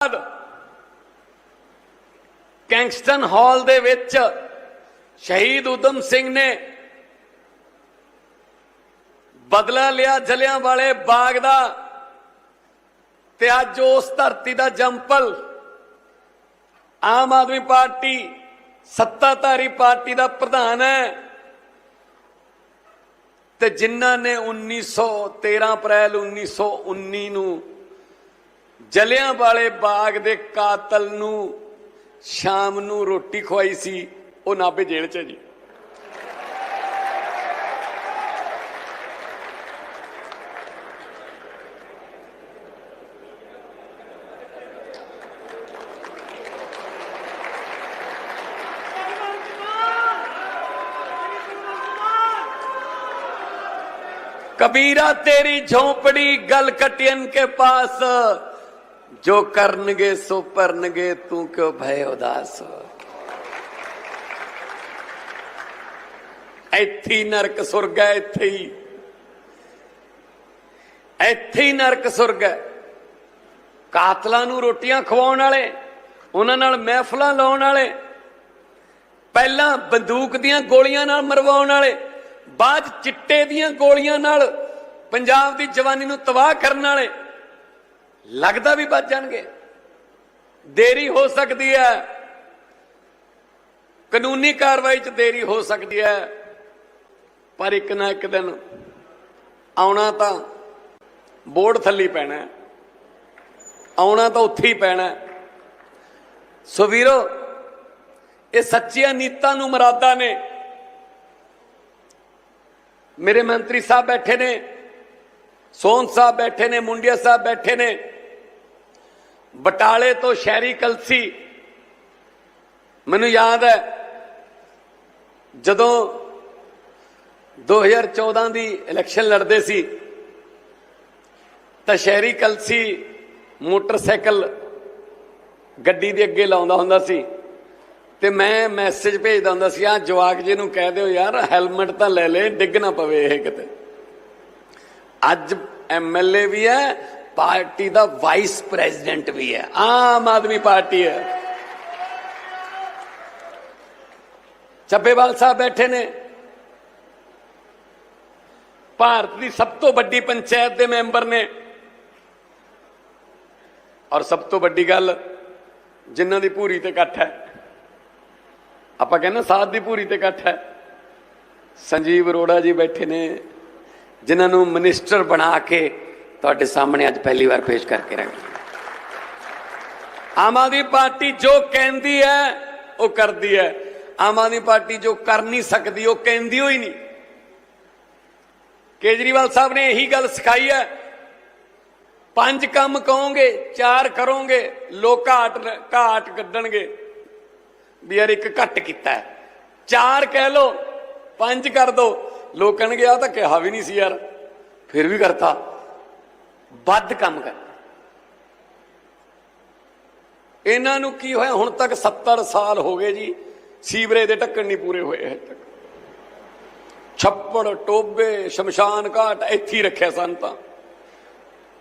ਬਾਅਦ ਕੈਂਗਸਟਨ ਹਾਲ ਦੇ ਵਿੱਚ ਸ਼ਹੀਦ ਉਦਮ ਸਿੰਘ ਨੇ ਬਦਲਾ ਲਿਆ ਜਲਿਆਂ ਵਾਲੇ ਬਾਗ ਦਾ ਤੇ ਅੱਜ ਉਸ ਧਰਤੀ ਦਾ ਜੰਪਲ ਆਮ ਆਦਮੀ ਪਾਰਟੀ, ਸੱਤਾਧਾਰੀ ਪਾਰਟੀ ਦਾ ਪ੍ਰਧਾਨ ਹੈ ਤੇ ਜਿਨ੍ਹਾਂ ਨੇ 1913 ਅਪ੍ਰੈਲ 1919 ਨੂੰ ਜਲਿਆਂ ਵਾਲੇ ਬਾਗ ਦੇ ਕਾਤਲ ਨੂੰ ਸ਼ਾਮ ਨੂੰ ਰੋਟੀ ਖਵਾਈ ਸੀ ਉਹ ਨਾਭੇ ਜੇਲ੍ਹ 'ਚ ਹੈ ਜੀ कबीरा तेरी झोपड़ी गल कटियन के पास ਜੋ ਕਰਨਗੇ ਸੋ ਭਰਨਗੇ, ਤੂੰ ਕਿਉਂ ਭੈ ਉਦਾਸ ਇੱਥੇ ਨਰਕ ਸੁਰਗ ਹੈ, ਇੱਥੇ ਹੀ। ਇੱਥੇ ਨਰਕ ਸੁਰਗ ਹੈ। ਕਾਤਲਾਂ ਨੂੰ ਰੋਟੀਆਂ ਖਵਾਉਣ ਵਾਲੇ, ਉਹਨਾਂ ਨਾਲ ਮਹਿਫਲਾਂ ਲਾਉਣ ਵਾਲੇ, ਪਹਿਲਾਂ ਬੰਦੂਕ ਦੀਆਂ ਗੋਲੀਆਂ ਨਾਲ ਮਰਵਾਉਣ ਵਾਲੇ, ਬਾਅਦ ਚਿੱਟੇ ਦੀਆਂ ਗੋਲੀਆਂ ਨਾਲ ਪੰਜਾਬ ਦੀ ਜਵਾਨੀ ਨੂੰ ਤਬਾਹ ਕਰਨ ਵਾਲੇ ਲੱਗਦਾ ਵੀ ਬਚ ਜਾਣਗੇ। ਦੇਰੀ ਹੋ ਸਕਦੀ ਹੈ। ਕਾਨੂੰਨੀ ਕਾਰਵਾਈ 'ਚ ਦੇਰੀ ਹੋ ਸਕਦੀ ਹੈ। ਪਰ ਇੱਕ ਨਾ ਇੱਕ ਦਿਨ ਆਉਣਾ ਤਾਂ ਬੋਰਡ ਥੱਲੀ ਪੈਣਾ ਆਉਣਾ ਤਾਂ ਉੱਥੇ ਹੀ ਪੈਣਾ ਸੋ ਵੀਰੋ, ਇਹ ਸੱਚੀਆਂ ਨੀਤਾਂ ਨੂੰ ਮਰਾਦਾ ਨੇ। ਮੇਰੇ ਮੰਤਰੀ ਸਾਹਿਬ ਬੈਠੇ ਨੇ ਸੋਨ ਸਾਹਿਬ ਬੈਠੇ ਨੇ, ਮੁੰਡਿਆ ਸਾਹਿਬ ਬੈਠੇ ਨੇ। ਬਟਾਲੇ ਤੋਂ ਸ਼ਹਿਰੀ ਕਲਸੀ। ਮੈਨੂੰ ਯਾਦ ਹੈ, ਜਦੋਂ 2014 ਦੀ ਇਲੈਕਸ਼ਨ ਲੜਦੇ ਸੀ, ਤਾਂ ਸ਼ਹਿਰੀ ਕਲਸੀ ਮੋਟਰਸਾਈਕਲ ਗੱਡੀ ਦੇ ਅੱਗੇ ਲਾਉਂਦਾ ਹੁੰਦਾ ਸੀ ਤੇ ਮੈਂ ਮੈਸੇਜ ਭੇਜਦਾ ਹੁੰਦਾ ਸੀ ਆ ਜਵਾਕ ਜੀ ਨੂੰ ਕਹਿ ਦਿਓ ਯਾਰ, ਹੈਲਮਟ ਤਾਂ ਲੈ ਲੈ, ਡਿੱਗ ਨਾ ਪਵੇ ਇਹ ਕਿਤੇ। ਅੱਜ ਐਮਐਲਏ ਵੀ ਹੈ ਪਾਰਟੀ ਦਾ ਵਾਈਸ ਪ੍ਰੈਜ਼ੀਡੈਂਟ ਵੀ ਹੈ। ਆਮ ਆਦਮੀ ਪਾਰਟੀ ਹੈ। ਚੱਬੇਵਾਲ ਸਾਹਿਬ ਬੈਠੇ ਨੇ। ਭਾਰਤ ਦੀ ਸਭ ਤੋਂ ਵੱਡੀ ਪੰਚਾਇਤ ਦੇ ਮੈਂਬਰ ਨੇ। ਔਰ ਸਭ ਤੋਂ ਵੱਡੀ ਗੱਲ ਜਿਨ੍ਹਾਂ ਦੀ ਪੂਰੀ ਤੇ ਇਕੱਠ ਹੈ। ਆਪਾਂ ਕਹਿੰਦੇ ਸਾਧ ਦੀ ਪੂਰੀ ਤੇ ਇਕੱਠ ਹੈ। ਸੰਜੀਵ ਅਰੋੜਾ ਜੀ ਬੈਠੇ ਨੇ, ਜਿਨ੍ਹਾਂ ਨੂੰ ਮਿਨਿਸਟਰ ਬਣਾ ਕੇ ਤੁਹਾਡੇ ਸਾਹਮਣੇ ਅੱਜ ਪਹਿਲੀ ਵਾਰ ਪੇਸ਼ ਕਰਕੇ ਰੱਖ ਆਮ ਆਦਮੀ ਪਾਰਟੀ ਜੋ ਕਹਿੰਦੀ ਹੈ, ਉਹ ਕਰਦੀ ਹੈ। ਆਮ ਆਦਮੀ ਪਾਰਟੀ ਜੋ ਕਰ ਨਹੀਂ ਸਕਦੀ, ਉਹ ਕਹਿੰਦੀ ਹੋਈ ਨਹੀਂ। ਕੇਜਰੀਵਾਲ ਸਾਹਿਬ ਨੇ ਇਹੀ ਗੱਲ ਸਿਖਾਈ ਹੈ, ਪੰਜ ਕੰਮ ਕਹੋਗੇ, ਚਾਰ ਕਰੋਗੇ, ਲੋਕ ਘਾਟ ਘਾਟ ਕੱਢਣਗੇ। ਵੀ ਯਾਰ ਇੱਕ ਘੱਟ ਕੀਤਾ ਚਾਰ ਕਹਿ ਲੋ ਪੰਜ ਕਰ ਦੋ। ਲੋਕ ਕਹਿਣਗੇ ਆ ਤਾਂ ਕਿਹਾ ਵੀ ਨਹੀਂ ਸੀ ਯਾਰ। ਫਿਰ ਵੀ ਕਰਤਾ। ਵੱਧ ਕੰਮ ਕਰ। ਇਹਨਾਂ ਨੂੰ ਕੀ ਹੋਇਆ? ਹੁਣ ਤੱਕ 70 ਸਾਲ ਹੋ ਗਏ ਜੀ, ਸੀਵਰੇਜ ਦੇ ਢੱਕਣ ਨਹੀਂ ਪੂਰੇ ਹੋਏ ਹਜੇ ਤੱਕ। ਛੱਪੜ, ਟੋਬੇ, ਸ਼ਮਸ਼ਾਨ ਘਾਟ ਇੱਥੇ ਹੀ ਰੱਖਿਆ ਸਨ ਤਾਂ।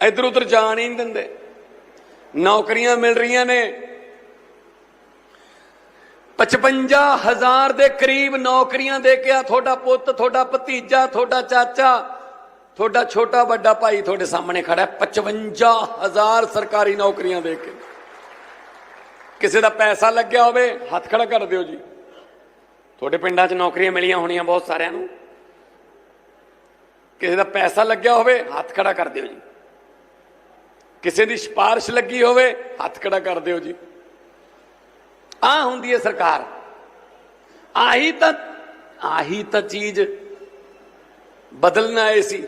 ਇਧਰ ਉਧਰ ਜਾਣ ਹੀ ਨਹੀਂ ਦਿੰਦੇ। ਨੌਕਰੀਆਂ ਮਿਲ ਰਹੀਆਂ ਨੇ। 55000 ਦੇ ਕਰੀਬ ਨੌਕਰੀਆਂ ਦੇ ਕੇ ਆ ਤੁਹਾਡਾ ਪੁੱਤ, ਤੁਹਾਡਾ ਭਤੀਜਾ, ਤੁਹਾਡਾ ਚਾਚਾ। ਤੁਹਾਡਾ ਛੋਟਾ ਵੱਡਾ ਭਾਈ ਤੁਹਾਡੇ ਸਾਹਮਣੇ ਖੜਾ ਹੈ 55000 ਸਰਕਾਰੀ ਨੌਕਰੀਆਂ ਦੇ ਕੇ। ਕਿਸੇ ਦਾ ਪੈਸਾ ਲੱਗਿਆ ਹੋਵੇ, ਹੱਥ ਖੜਾ ਕਰ ਦਿਓ ਜੀ। ਤੁਹਾਡੇ ਪਿੰਡਾਂ 'ਚ ਨੌਕਰੀਆਂ ਮਿਲੀਆਂ ਹੋਣੀਆਂ ਬਹੁਤ ਸਾਰਿਆਂ ਨੂੰ। ਕਿਸੇ ਦਾ ਪੈਸਾ ਲੱਗਿਆ ਹੋਵੇ, ਹੱਥ ਖੜਾ ਕਰ ਦਿਓ ਜੀ। ਕਿਸੇ ਦੀ ਸਿਫਾਰਿਸ਼ ਲੱਗੀ ਹੋਵੇ, ਹੱਥ ਖੜਾ ਕਰ ਦਿਓ ਜੀ। ਆ ਹੁੰਦੀ ਹੈ ਸਰਕਾਰ। ਆਹੀ ਤਾਂ ਆਹੀ ਤਾਂ ਚੀਜ਼ ਬਦਲਣ ਆਏ ਸੀ।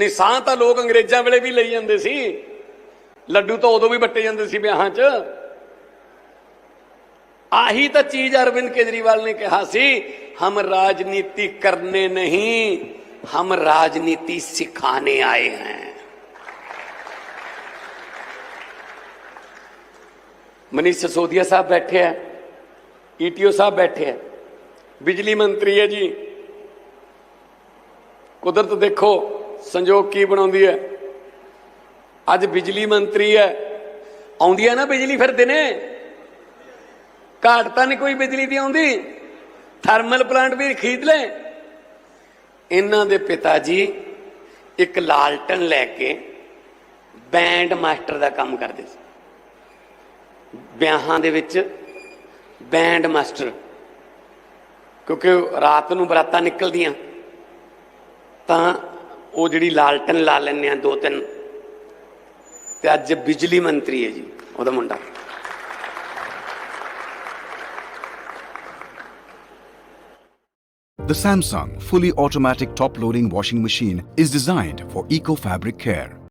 ਨਹੀਂ ਸਾਹ ਤਾਂ ਲੋਕ ਅੰਗਰੇਜ਼ਾਂ ਵੇਲੇ ਵੀ ਲਈ ਜਾਂਦੇ ਸੀ ਲੱਡੂ ਤਾਂ ਉਦੋਂ ਵੀ ਵੱਟੇ ਜਾਂਦੇ ਸੀ ਵਿਆਹਾਂ 'ਚ ਆਹੀ ਤਾਂ ਚੀਜ਼ ਅਰਵਿੰਦ ਕੇਜਰੀਵਾਲ ਨੇ ਕਿਹਾ ਸੀ ਹਮ ਰਾਜਨੀਤੀ ਕਰਨੇ ਨਹੀਂ ਹਮ ਰਾਜਨੀਤੀ ਸਿਖਾਣੇ ਆਏ हैं मनीष सिसोदिया साहब बैठे हैं ईटीओ साहब बैठे हैं बिजली मंत्री है जी ਕੁਦਰਤ ਦੇਖੋ ਸੰਜੋਗ ਕੀ ਬਣਾਉਂਦੀ ਹੈ? ਅੱਜ ਬਿਜਲੀ ਮੰਤਰੀ ਹੈ। ਆਉਂਦੀ ਹੈ ਨਾ ਬਿਜਲੀ ਫਿਰ ਦਿਨੇ? ਘਾਟ ਤਾਂ ਨਹੀਂ ਕੋਈ ਬਿਜਲੀ ਦੀ ਆਉਂਦੀ। ਥਰਮਲ ਪਲਾਂਟ ਵੀ ਖਰੀਦ ਲੈ। ਇਹਨਾਂ ਦੇ ਪਿਤਾ ਜੀ ਇੱਕ ਲਾਲਟਨ ਲੈ ਕੇ ਬੈਂਡ ਮਾਸਟਰ ਦਾ ਕੰਮ ਕਰਦੇ ਸੀ। ਵਿਆਹਾਂ ਦੇ ਵਿੱਚ ਬੈਂਡ ਮਾਸਟਰ। ਕਿਉਂਕਿ ਰਾਤ ਨੂੰ ਬਰਾਤਾਂ ਨਿਕਲਦੀਆਂ। ਤਾਂ ਉਹ ਜਿਹੜੀ ਲਾਲਟਨ ਲਾ ਲੈਂਦੇ ਆ ਦੋ ਤਿੰਨ ਤੇ ਅੱਜ ਬਿਜਲੀ ਮੰਤਰੀ ਹੈ ਜੀ ਉਹਦਾ ਮੁੰਡਾ The Samsung fully automatic top loading washing machine is designed for eco fabric care.